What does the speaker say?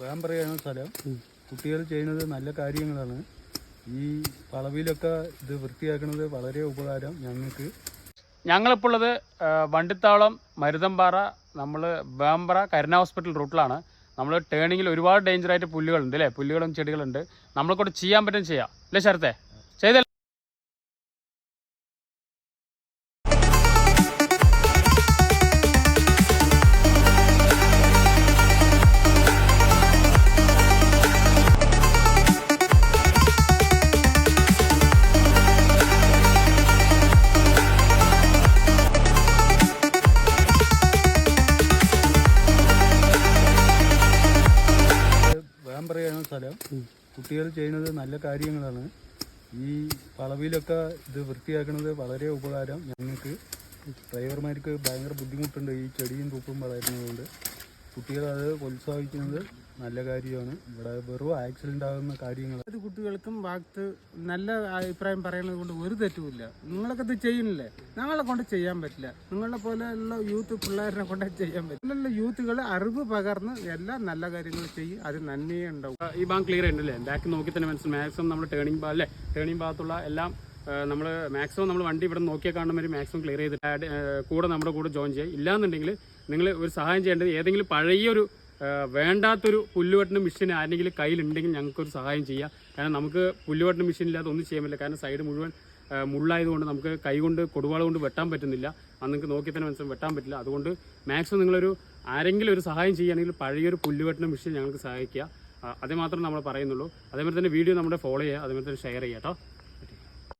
വേമ്പറയാണ് സ്ഥലം കുട്ടികൾ ചെയ്യുന്നത് നല്ല കാര്യങ്ങളാണ്. ഈ വളവിലൊക്കെ ഇത് വൃത്തിയാക്കുന്നത് വളരെ ഉപകാരം ഞങ്ങൾക്ക്. ഞങ്ങളിപ്പോൾ ഉള്ളത് വണ്ടിത്താവളം മരുതമ്പാറ നമ്മൾ വേമ്പറ കരുണ ഹോസ്പിറ്റൽ റൂട്ടിലാണ്. നമ്മൾ ടേണിങ്ങിൽ ഒരുപാട് ഡേഞ്ചറായിട്ട് പുല്ലുകളുണ്ട് അല്ലേ പുല്ലുകളും ചെടികളുണ്ട്. നമ്മളെ കൂടെ ചെയ്യാൻ പറ്റും ചെയ്യാം. അല്ലേ ശരത്തെ? ചെയ്ത വേമ്പറയാണ് സ്ഥലം. കുട്ടികൾ ചെയ്യുന്നത് നല്ല കാര്യങ്ങളാണ്. ഈ വളവിലൊക്കെ ഇത് വൃത്തിയാക്കുന്നത് വളരെ ഉപകാരം ഞങ്ങൾക്ക്. ഡ്രൈവർമാർക്ക് ഭയങ്കര ബുദ്ധിമുട്ടുണ്ട്. ഈ ചെടിയും തൂപ്പും വളരുന്നതുകൊണ്ട്. കുട്ടികൾ അത് പ്രോത്സാഹിക്കുന്നത് നല്ല കാര്യമാണ്. ഇവിടെ വെറും ആക്സിഡന്റ് ആകുന്ന കാര്യങ്ങൾ അത് കുട്ടികൾക്കും ഭാഗത്ത് നല്ല അഭിപ്രായം പറയുന്നത് കൊണ്ട് ഒരു തെറ്റുമില്ല. നിങ്ങളൊക്കെ ഇത് ചെയ്യുന്നില്ലേ? ഞങ്ങളെ കൊണ്ട് ചെയ്യാൻ പറ്റില്ല. നിങ്ങളെ പോലെയുള്ള യൂത്ത് പിള്ളേരെ കൊണ്ട് ചെയ്യാൻ പറ്റില്ല. നല്ല യൂത്തുകൾ അറിവ് പകർന്ന് എല്ലാ നല്ല കാര്യങ്ങൾ ചെയ്യും. അത് നന്മയേ ഉണ്ടാവും. ഈ ബാങ്ക് ക്ലിയർ ഉണ്ടല്ലേ ബാക്ക് നോക്കി തന്നെ മനസ്സിൽ മാക്സിമം നമ്മൾ ടേണിംഗ് ഭാഗം അല്ലേ ടേണിംഗ് ഭാഗത്തുള്ള എല്ലാം നമ്മൾ മാക്സിമം നമ്മൾ വണ്ടി ഇവിടെ നോക്കിയാൽ കാണുന്ന ഒരു മാക്സിമം ക്ലിയർ ആ, കൂടെ നമ്മുടെ കൂടെ ജോയിൻ ചെയ്യുക. ഇല്ലാന്നുണ്ടെങ്കിൽ നിങ്ങൾ ഒരു സഹായം ചെയ്യേണ്ടത് ഏതെങ്കിലും പഴയൊരു വേണ്ടാത്തൊരു പുല്ലുവെട്ടിന് മെഷീൻ ആരെങ്കിലും കയ്യിലുണ്ടെങ്കിൽ ഞങ്ങൾക്കൊരു സഹായം ചെയ്യാം കാരണം നമുക്ക് പുല്ലുവെട്ടിന് മെഷീൻ ഇല്ലാതെ ഒന്നും ചെയ്യാൻ പറ്റില്ല. കാരണം സൈഡ് മുഴുവൻ മുള്ളായതുകൊണ്ട് നമുക്ക് കൈകൊണ്ട് കൊടുവാള കൊണ്ട് വെട്ടാൻ പറ്റുന്നില്ല. അത് നിങ്ങൾക്ക് നോക്കി തന്നെ മനസ്സിലാവും വെട്ടാൻ പറ്റില്ല. അതുകൊണ്ട് മാക്സിമം നിങ്ങളൊരു ആരെങ്കിലും ഒരു സഹായം ചെയ്യുകയാണെങ്കിൽ പഴയൊരു പുല്ലുവെട്ടിന് മെഷീൻ ഞങ്ങൾക്ക് സഹായിക്കുക. അതേ നമ്മൾ പറയുന്നുള്ളൂ. അതേപോലെ തന്നെ വീഡിയോ നമ്മുടെ ഫോളോ ചെയ്യുക. അതേപോലെ തന്നെ ഷെയർ ചെയ്യാം കേട്ടോ